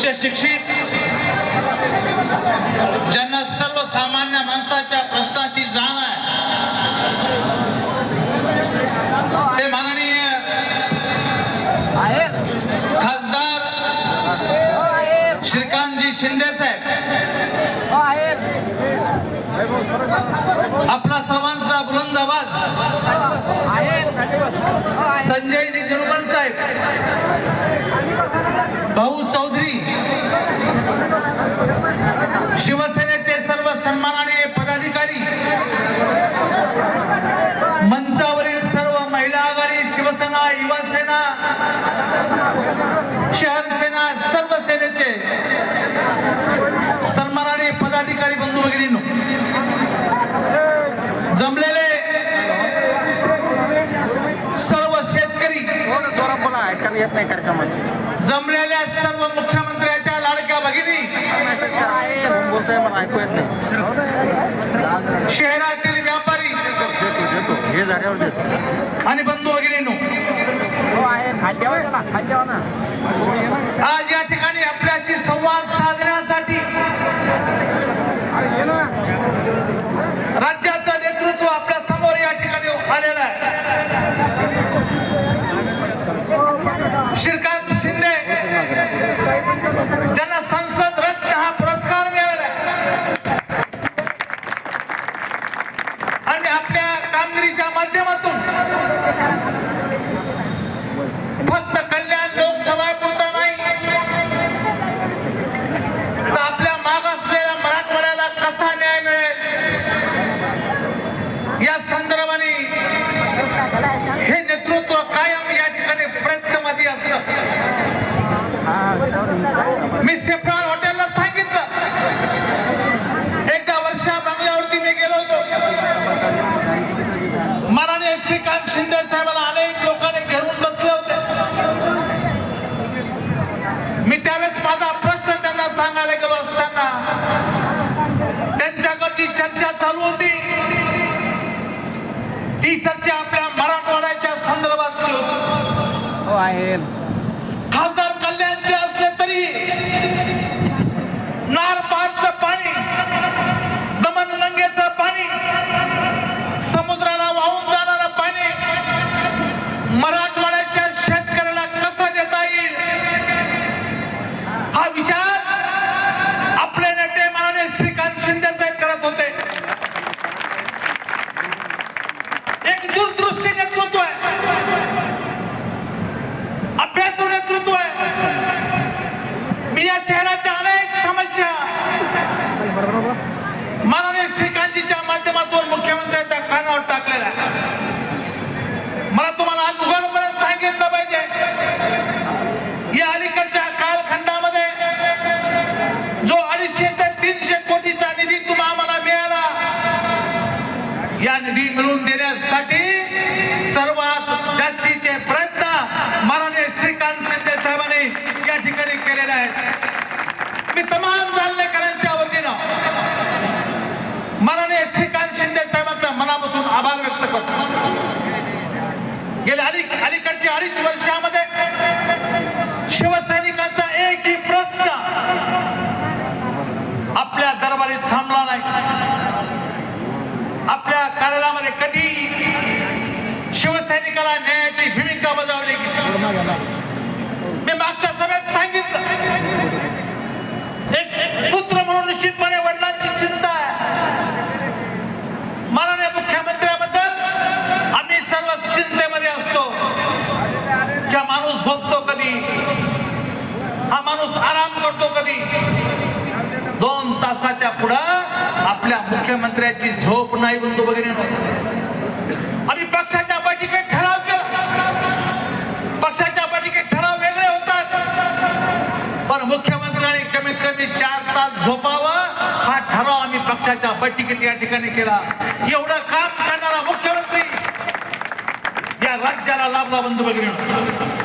उच्च शिक्षित ज्यांना सर्वसामान्य माणसाच्या प्रश्नाची जाण आहे. ते माननीय खासदार श्रीकांतजी शिंदे साहेब नाही कार्यक्रमाची जमलेल्या सर्व मुख्यमंत्र्याच्या लाडक्या भगिनी. बोलतोय मला ऐकू येत नाही. शहरातील व्यापारी. देतो देतो हे झाल्यावर देतो. आणि बंधू भगिनींनो. हो आज या ठिकाणी आपल्याशी संवाद साधण्यासाठी राज्याचं नेतृत्व आपल्यासमोर या ठिकाणी आलेलं आहे श्रीकांत शिंदे ज्यांना संसद रत्न हा पुरस्कार मिळाला आहे. आणि आपल्या कामगिरीच्या माध्यमातून फक्त कल्याण लोकसभा पुरता नाही तर आपल्या मागासलेल्या मराठवाड्याला कसा न्याय मिळेल या संदर्भाने हे नेतृत्व कायम या ठिकाणी प्रयत्नमध्ये असत. मी सेफ्रॉन हॉटेलला सांगितलं. एकदा वर्षा बंगल्यावरती मी गेलो होतो. माननीय श्रीकांत शिंदे साहेबांना अनेक लोकांनी घेरून बसले होते. मी त्यावेळेस माझा प्रश्न त्यांना सांगायला गेलो असताना त्यांच्याकडची चर्चा चालू होती. ती चर्चा आपल्या आहे खासदार कल्याणचे असले तरी नार पारचं पाणी दमनगंगेचं पाणी समुद्राला वाहून जाणारं पाणी मरा शेतकऱ्याला कसं देता येईल हा विचार आपले नेते माननीय श्रीकांत शिंदे साहेब करत होते एक दूरदृष्टी नेतृत्व आहे अभ्यासू नेतृत्व आहे मी या शहराच्या अनेक समस्या माननीय श्रीकांतजीच्या माध्यमातून मुख्यमंत्र्यांच्या कानावर टाकलेल्या आहे. मला तुम्हाला आज उघडपणे सांगितलं पाहिजे या अलीकडच्या कालखंडामध्ये जो अडीचशे ते तीनशे कोटीचा निधी तुम्हाला आम्हाला मिळाला या निधी मिळवून देण्यासाठी सर्वात जास्तीचे प्रयत्न माननीय श्रीकांत शिंदे साहेबांनी या ठिकाणी केलेले आहेत मी तमाम जालनेकरांच्या वतीनं माननीय श्रीकांत शिंदे साहेबांचा मनापासून आभार गेल्या अली अलीकडच्या अडीच वर्षामध्ये शिवसैनिकांचा एकही प्रश्न आपल्या दरबारी थांबला नाही. आपल्या कार्यालयामध्ये कधी शिवसैनिकाला न्यायाची भूमिका बजावली मी मागच्या सभेत सांगितलं. एक पुत्र म्हणून निश्चितपणे वडिलांची चिंता आहे माननीय मुख्यमंत्र्याबद्दल आम्ही सर्व चिंतेमध्ये असतो क्या माणूस झोपतो कधी? हा माणूस आराम करतो कधी? दोन तासाच्या पुढं आपल्या मुख्यमंत्र्याची झोप नाही बंधू वगैरे आणि पक्षाच्या बैठकीत ठराव केला. पक्षाच्या बैठकीत ठराव वेगळे होतात. पण मुख्यमंत्र्यांनी कमीत कमी चार तास झोपावं हा ठराव आम्ही पक्षाच्या बैठकीत या ठिकाणी केला. एवढं काम करणारा मुख्यमंत्री या राज्याला लाभला बंधू वगैरे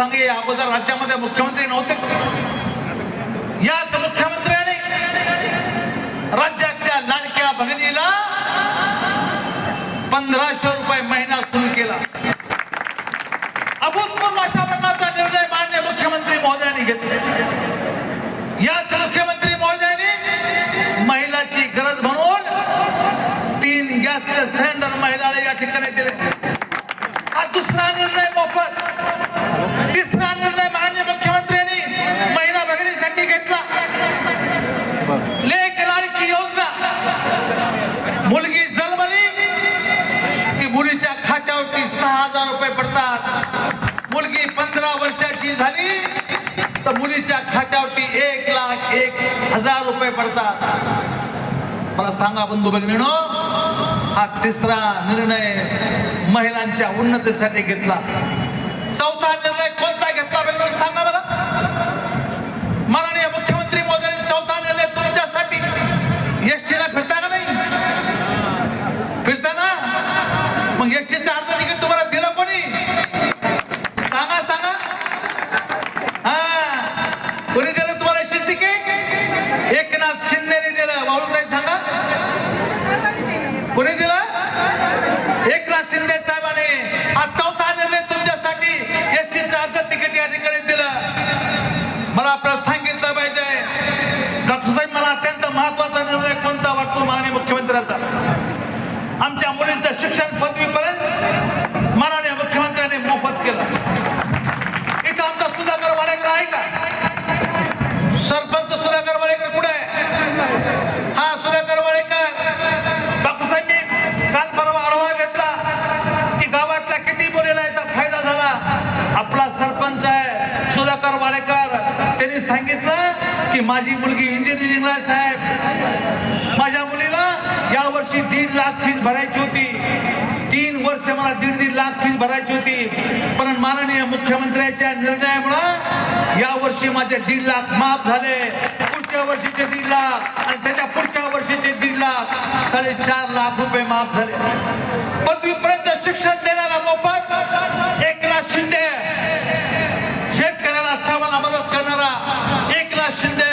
सांगे या अगोदर राज्यामध्ये मुख्यमंत्री नव्हते. याच मुख्यमंत्र्याने राज्यातल्या लाडक्या भगिनीला पंधराशे रुपये महिना सुरू केला. अभूतपूर्व अशा प्रकारचा निर्णय मान्य मुख्यमंत्री महोदयाने घेतले. याच मुख्यमंत्री महोदयाने महिलाची गरज म्हणून तीन गॅसचे सिलेंडर महिलाला या ठिकाणी दिले. हा दुसरा निर्णय मुलीच्या खात्यावरती एक लाख एक हजार रुपये पडतात. मला सांगा बंधू भगिनीनो हा तिसरा निर्णय महिलांच्या उन्नतीसाठी घेतला. मला आपल्याला सांगितलं पाहिजे. डॉक्टर साहेब मला अत्यंत महत्त्वाचा निर्णय कोणता वाटतो माननीय मुख्यमंत्र्यांचा? आमच्या मुलींचं शिक्षण पदवी माननीय मुख्यमंत्र्यांनी मोफत केलं इथं आमचा सुधाकर वाडेकर आहे का सरपंच सुधाकर वाडेकर कुठे आहे हा सुधाकर वाडेकर डॉक्टर साहेब मी काल परवा आढावा घेतला की गावातल्या किती मुलीला याचा फायदा झाला आपला सरपंच आहे सुधाकर वाडेकर त्यांनी सांगितलं की माझी मुलगी इंजिनिअरिंगला साहेब. माझ्या मुलीला या वर्षी दीड लाख फीस भरायची होती. तीन वर्ष मला दीड दीड लाख फीस भरायची होती. पण माननीय मुख्यमंत्र्यांच्या निर्णयामुळे या वर्षी माझे दीड लाख माफ झाले. पुढच्या वर्षीचे दीड लाख आणि त्याच्या पुढच्या वर्षीचे दीड लाख. साडेचार लाख रुपये माफ झाले. पदवीपर्यंत शिक्षण देणारा मोफत एकनाथ शिंदे शेतकऱ्याला सर्वांना मदत करणारा एकनाथ शिंदे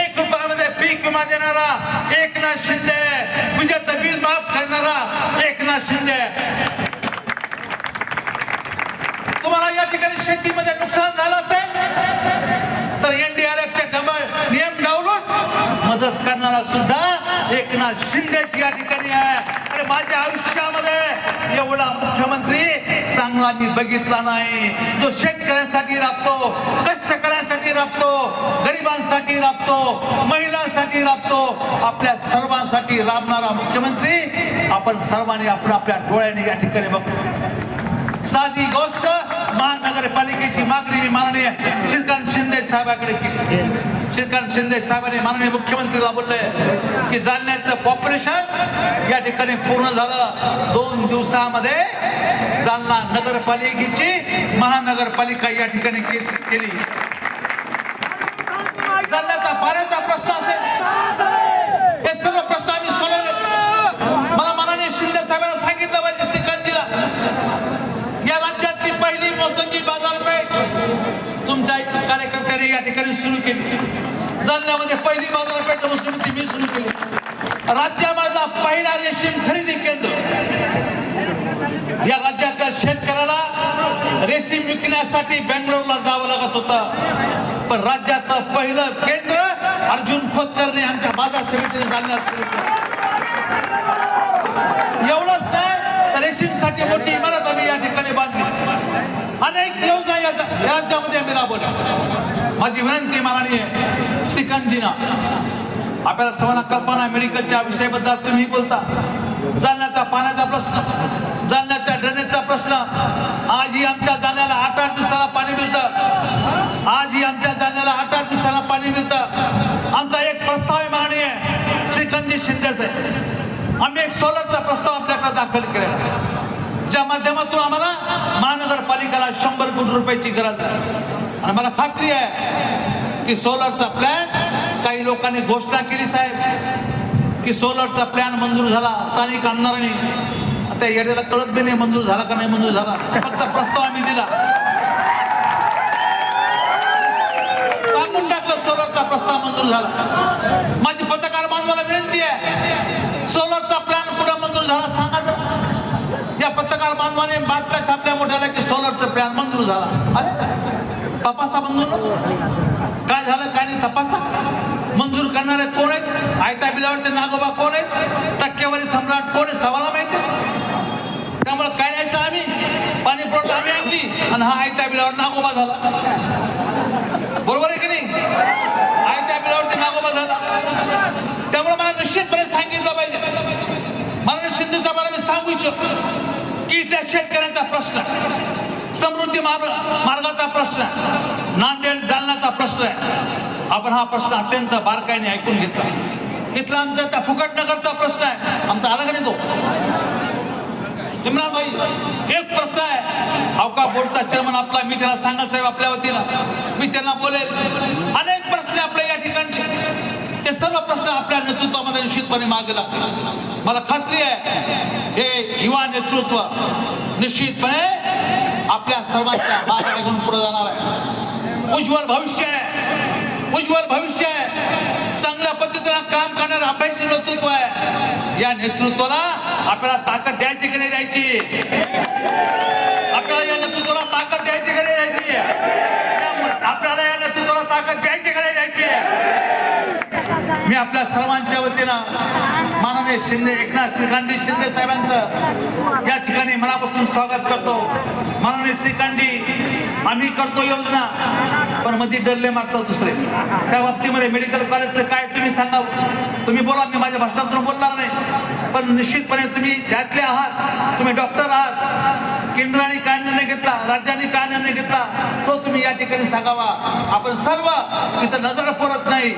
एक रुपयामध्ये पीक विमा देणारा एकनाथ शिंदे विजेचं बिल माफ करणारा एकनाथ शिंदे. तुम्हाला या ठिकाणी शेतीमध्ये नुकसान झालं असेल तर एनडीआरएफचे डबल नियम डावलून मदत करणारा सुद्धा एकनाथ शिंदेच या ठिकाणी आहे. आणि माझ्या आयुष्यामध्ये एवढा मुख्यमंत्री चांगला मी बघितला नाही. जो शेतकऱ्यांसाठी राबतो कष्टकऱ्यांसाठी राबतो गरिबांसाठी राबतो महिलांसाठी राबतो आपल्या सर्वांसाठी राबणारा मुख्यमंत्री आपण सर्वांनी आपण आपल्या डोळ्याने या ठिकाणी बघतो साधी गोष्ट महानगरपालिकेची मागणी मी माननीय श्रीकांत शिंदे साहेबांकडे केली. श्रीकांत शिंदे साहेबांनी माननीय मुख्यमंत्रीला बोलले की जालन्याचं पॉप्युलेशन या ठिकाणी पूर्ण झालं. दोन दिवसामध्ये जालना नगरपालिकेची महानगरपालिका या ठिकाणी केली जालन्याचा पाण्याचा प्रश्न असेल हे सर्व प्रश्न आम्ही सोडवले मला माननीय शिंदे साहेबांना सांगितलं पाहिजे श्रीकांतजीला या राज्यातली पहिली मोसंबी बाजारपेठ तुमच्या एक कार्यकर्त्याने या ठिकाणी सुरू केली जालन्यामध्ये पहिली बाजारपेठ मोसंबीची मी सुरू केली राज्यामधला पहिला रेशीम खरेदी केंद्र. या राज्यातल्या शेतकऱ्याला रेशीम विकण्यासाठी बेंगलोरला जावं लागत होतं. पण राज्यातलं पहिलं केंद्र अर्जुन खोतकरने आमच्या बाजार समितीने जालन्यात सुरू केलं. एवढंच नाही तर रेशीमसाठी मोठी इमारत आम्ही या ठिकाणी बांधली. अनेक योजना या राज्यामध्ये आम्ही राबवल्या. माझी विनंती माननीय श्रीकांतजीना आपल्याला सर्वांना कल्पना मेडिकलच्या विषयाबद्दल तुम्ही बोलता. जालन्याचा पाण्याचा प्रश्न जालन्याच्या ड्रेनेजचा प्रश्न. आजही आमच्या जालन्याला आठ आठ दिवसाला पाणी मिळतं. आजही आमच्या जालन्याला आठ आठ दिवसाला पाणी मिळतं. आमचा एक प्रस्ताव आहे माननीय श्रीकंजी शिंदे साहेब. आम्ही एक सोलरचा प्रस्ताव आपल्याकडे दाखल केलेला ज्या माध्यमातून आम्हाला महानगरपालिकेला शंभर कोटी रुपयाची गरज आहे. आणि मला खात्री आहे की सोलरचा प्लॅन काही लोकांनी घोषणा केली साहेब की सोलरचा प्लॅन मंजूर झाला स्थानिक आमदारांनी. आता येड्याला कळत बी नाही मंजूर झाला का नाही मंजूर झाला. फक्त प्रस्ताव आम्ही दिला. सांगून टाकलं सोलरचा प्रस्ताव मंजूर झाला. माझी पत्रकार बांधवाला विनंती आहे सोलरचा प्लॅन कुठं मंजूर झाला सांगा छाप आपल्या मोठ्याला की सोलरचा प्लॅन मंजूर झाला. अरे तपासा मंजूर काय झालं काय नाही तपासा. मंजूर करणारे कोण आहेत? आयत्या बिलावरचे नागोबा कोण आहेत? टक्केवारी सम्राट कोण आहे? सवाला माहिती त्यामुळे काय द्यायचं आम्ही. पाणी पुरवठा आम्ही आणली. आणि हा आयत्या बिलावर नागोबा झाला. बरोबर आहे की नाही? आयत्या बिलावरती नागोबा झाला. त्यामुळे मला निश्चितपणे सांगितलं पाहिजे. मला शिंदे साहेबांना मी सांगू इच्छितो की इथल्या शेतकऱ्यांचा प्रश्न समृद्धी मार्ग मार्गाचा प्रश्न नांदेड जालनाचा प्रश्न आहे. आपण हा प्रश्न अत्यंत बारकाईने ऐकून घेतला. इथला आमचा त्या फुकटनगरचा प्रश्न आहे. आमचा आला का तो इम्रान भाई एक प्रश्न आहे. अवकाश बोर्डचा चेअरमन आपला मी त्याला सांगा साहेब आपल्या वतीला मी त्यांना बोलेल. अनेक प्रश्न आपल्या या ठिकाणचे. ते सर्व प्रश्न आपल्या नेतृत्वामध्ये निश्चितपणे मागे लागतील. मला खात्री आहे हे युवा नेतृत्व निश्चितपणे आपल्या सर्वांच्या मागे घेऊन पुढे जाणार आहे. उज्ज्वल भविष्य आहे. उज्ज्वल भविष्य आहे. चांगल्या पद्धतीनं काम करणारं अभ्यासी नेतृत्व आहे. या नेतृत्वाला आपल्याला ताकद द्यायची की नाही द्यायची? आपल्याला या नेतृत्वाला ताकद द्यायची की नाही द्यायची? आपल्याला या नेतृत्वाला ताकद द्यायची की नाही द्यायची? मी आपल्या सर्वांच्या वतीनं माननीय शिंदे एकनाथ श्रीकांतजी शिंदे साहेबांचं या ठिकाणी मनापासून स्वागत करतो. माननीय श्रीकांतजी आम्ही करतो योजना. पण मध्ये डल्ले मागतात दुसरे. त्या बाबतीमध्ये मेडिकल कॉलेजचं काय तुम्ही सांगा. तुम्ही बोला मी माझ्या भाषणातून बोलणार नाही. पण निश्चितपणे तुम्ही त्यातले आहात. तुम्ही डॉक्टर आहात. केंद्राने काय निर्णय घेतला राज्याने काय निर्णय घेतला तो तुम्ही या ठिकाणी सांगावा. आपण सर्व इथं नजर पडत नाही.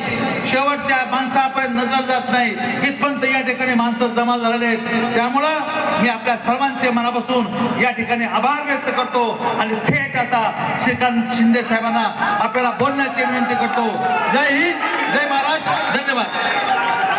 शेवटच्या माणसापर्यंत नजर जात नाही. इथपर्यंत या ठिकाणी माणसं जमा झालेले आहेत. त्यामुळं मी आपल्या सर्वांचे मनापासून या ठिकाणी आभार व्यक्त करतो आणि थेट आता श्रीकांत शिंदे साहेबांना आपल्याला बोलण्याची विनंती करतो. जय हिंद जय महाराष्ट्र धन्यवाद.